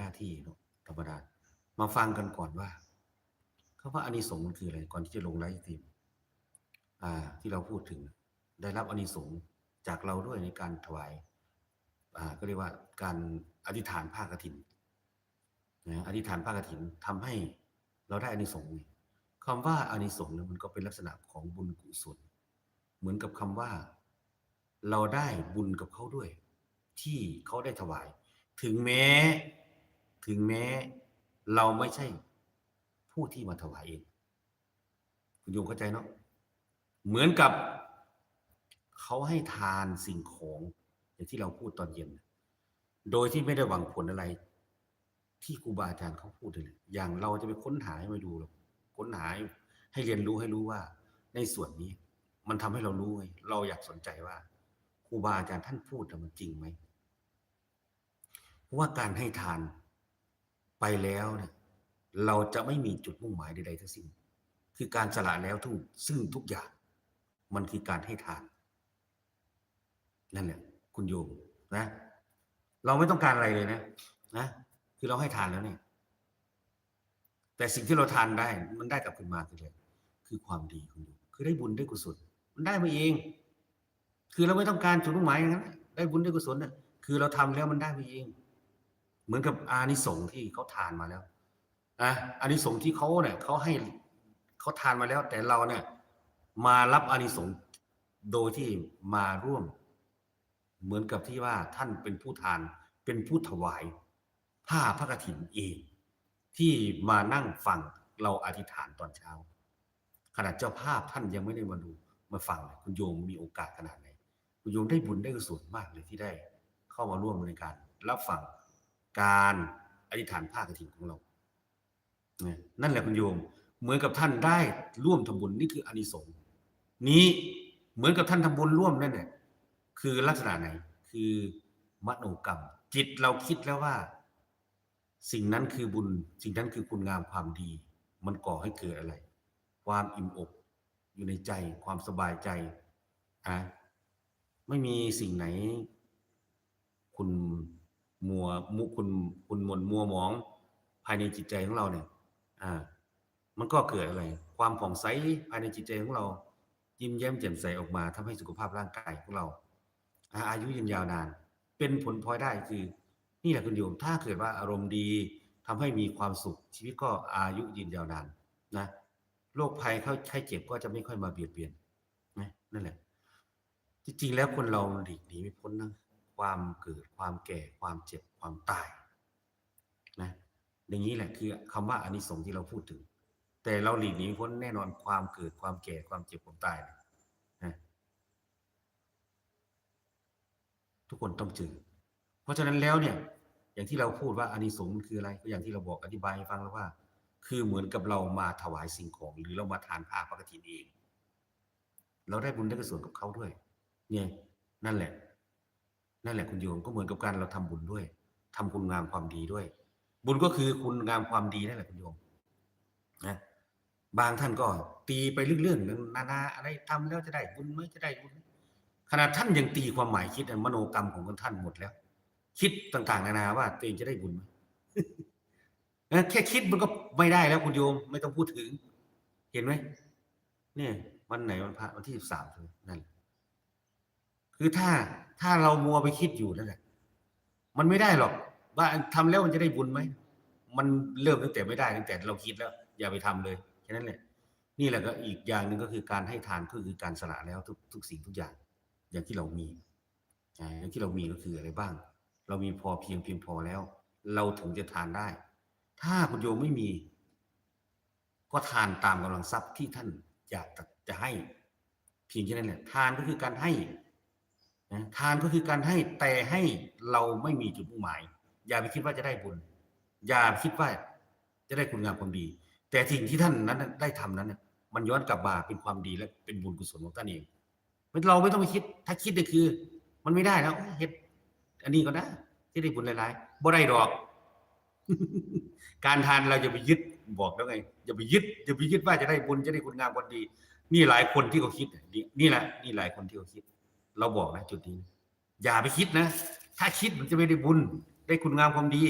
หน้าที่ธรรมดามาฟังกันก่อนว่าคำว่าอานิสงส์มันคืออะไรก่อนที่จะลงไลฟ์สตรีมอ่า ที่เราพูดถึง ได้รับอานิสงส์จากเราด้วยในการถวาย อ่า ก็เรียกว่าการอธิษฐานภาคกฐินนะอธิษฐานภาคกฐินทำให้เราได้อานิสงส์คำว่าอานิสงส์เนี่ยมันก็เป็นลักษณะของบุญกุศล เหมือนกับคำว่า เราได้บุญกับเขาด้วย ที่เขาได้ถวาย ถึงแม้ ถึงแม้เราไม่ใช่ผู้ที่มาถวายเอง คุณโยมเข้าใจเนาะเหมือนกับเขาให้ทานสิ่งของอย่างที่เราพูดตอนเย็น โดยที่ไม่ได้หวังผลอะไร ที่ครูบาอาจารย์เขาพูดเลย อย่างเราจะไปค้นหาให้มาดูหรอกค้นหาให้เรียนรู้ให้รู้ว่า ในส่วนนี้ มันทำให้เรารู้ไงเราอยากสนใจว่าครูบาอาจารย์ท่านพูดน่มันจริงไหมเพราะว่าการให้ทาน ไปแล้วเนี่ยเราจะไม่มีจุดมุ่งหมายใดๆทั้งสิ้น คือการสละแล้วทุกซึ่งทุกอย่าง มันคือการให้ทาน นั่นแหละคุณโยมนะ เราไม่ต้องการอะไรเลยนะนะคือเราให้ทานแล้วเนี่ย แต่สิ่งที่เราทานได้ มันได้กลับคืนมาคืออะไรคือความดีคุณโยมคือได้บุญได้กุศล มันได้มาเอง คือเราไม่ต้องการจุดมุ่งหมายอย่างนั้นได้บุญได้กุศลน่ะคือเราทำแล้วมันได้มาเอง เหมือนกับอานิสงส์ที่เขาทานมาแล้วนะอานิสงส์ที่เขาเนี่ยเขาให้เขาทานมาแล้ว แต่เราเนี่ย มารับอานิสงส์โดยที่มาร่วม เหมือนกับที่ว่าท่านเป็นผู้ทานเป็นผู้ถวายผ้าพระกฐินเองที่มานั่งฟังเราอธิษฐานตอนเช้าขนาดเจ้าภาพท่านยังไม่ได้มาดูมาฟังเลยคุณโยมมีโอกาสขนาดไหนคุณโยมได้บุญได้กุศลมากเลยที่ได้เข้ามาร่วมในการรับฟัง การอธิษฐานผ้ากฐินของเรานี่นั่นแหละคุณโยม เหมือนกับท่านได้ร่วมทำบุญนี่คืออานิสงส์นี้เหมือนกับท่านทำบุญร่วมนั่นแหละคือลักษณะไหน คือมโนกรรม จิตเราคิดแล้วว่า สิ่งนั้นคือบุญ สิ่งนั้นคือคุณงามความดี มันก่อให้เกิดอะไร ความอิ่มอกอยู่ในใจความสบายใจอะไม่มีสิ่งไหน คุณ มัวมุคุณคุณมนมัวหมองภายในจิตใจของเราเนี่ย อ่า มันก็เกิดอะไร ความผ่องใสภายในจิตใจของเรา ยิ้มแย้มแจ่มใสออกมาทำให้สุขภาพร่างกายของเราอาอายุยืนยาวนาน เป็นผลพลอยได้คือ นี่แหละคุณโยม ถ้าเกิดว่าอารมณ์ดีทำให้มีความสุข ชีวิตก็อายุยืนยาวนานนะโรคภัยเข้าไข้เจ็บก็จะไม่ค่อยมาเบียดเบียนนะนั่นแหละ จริงๆแล้วคนเราหลีกหนีไม่พ้นนะ ความเกิดความแก่ความเจ็บความตายนะอย่างนี้แหละคือคำว่าอนิสงส์ที่เราพูดถึง แต่เราหลีกหนีพ้นแน่นอนความเกิดความแก่ความเจ็บความตายนะทุกคนต้องเจอเพราะฉะนั้นแล้วเนี่ย อย่างที่เราพูดว่าอานิสงส์มันคืออะไรก็อย่างที่เราบอกอธิบายให้ฟังแล้วว่า คือเหมือนกับเรามาถวายสิ่งของ หรือเรามาทานผ้าพระกฐินเอง เราได้บุญได้กุศลกับเขาด้วย เนี่ย นั่นแหละ นั่นแหละคุณโยมก็เหมือนกับการเราทำบุญด้วยทำคุณงามความดีด้วย บุญก็คือคุณงามความดีนั่นแหละคุณโยมนะบางท่านก็ตีไปเรื่องๆนานาอะไรทำแล้วจะได้บุญไหมจะได้บุญขนาดท่านยังตีความหมายคิดอันมโนกรรมของท่านหมดแล้ว คิดต่างๆ นานาว่าตัวเองจะได้บุญไหมนะแค่คิดมันก็ไม่ได้แล้วคุณโยมไม่ต้องพูดถึง เห็นไหมเนี่ย วันไหนวันพระวันที่สิบสามนั่นคือถ้า ถ้าเรามัวไปคิดอยู่นั่นแหละมันไม่ได้หรอก ว่าทำแล้วมันจะได้บุญไหมมันเริ่มตั้งแต่ไม่ได้ตั้งแต่เราคิดแล้ว อย่าไปทำเลยแค่นั้นแหละนี่แหละก็อีกอย่างหนึ่งก็คือการให้ทานก็คือการสละแล้วทุกทุกสิ่งทุกอย่าง อย่างที่เรามีอย่างที่เรามีก็คืออะไรบ้าง เรามีพอเพียงเพียงพอแล้ว เราถึงจะทานได้ ถ้าคุณโยมไม่มี ก็ทานตามกำลังทรัพย์ที่ท่านอยากจะให้เพียงแค่นั้นแหละทานก็คือการให้ นะทานก็คือการให้แต่ให้เราไม่มีจุดมุ่งหมาย อย่าไปคิดว่าจะได้บุญ อย่าคิดว่าจะได้คุณงามความดี แต่สิ่งที่ท่านนั้นได้ทำนั้นมันย้อนกลับมาเป็นความดีและเป็นบุญกุศลของท่านเองเราไม่ต้องไปคิด ถ้าคิดเนี่คือ มันไม่ได้แล้วเฮ็ดอันนี้ก็ได้ที่ได้บุญหลายๆบ่ได้ดอก การทานเราจะไปยึดบอกแล้วไงอย่าไปยึดอย่าไปยึดว่าจะได้บุญจะได้คุณงามความดี นี่หลายคนที่เขาคิดนี่นี่แหละนี่หลายคนที่เขาคิด เราบอกนะจุดนี้ อย่าไปคิดนะ ถ้าคิดมันจะไม่ได้บุญ ได้คุณงามความดี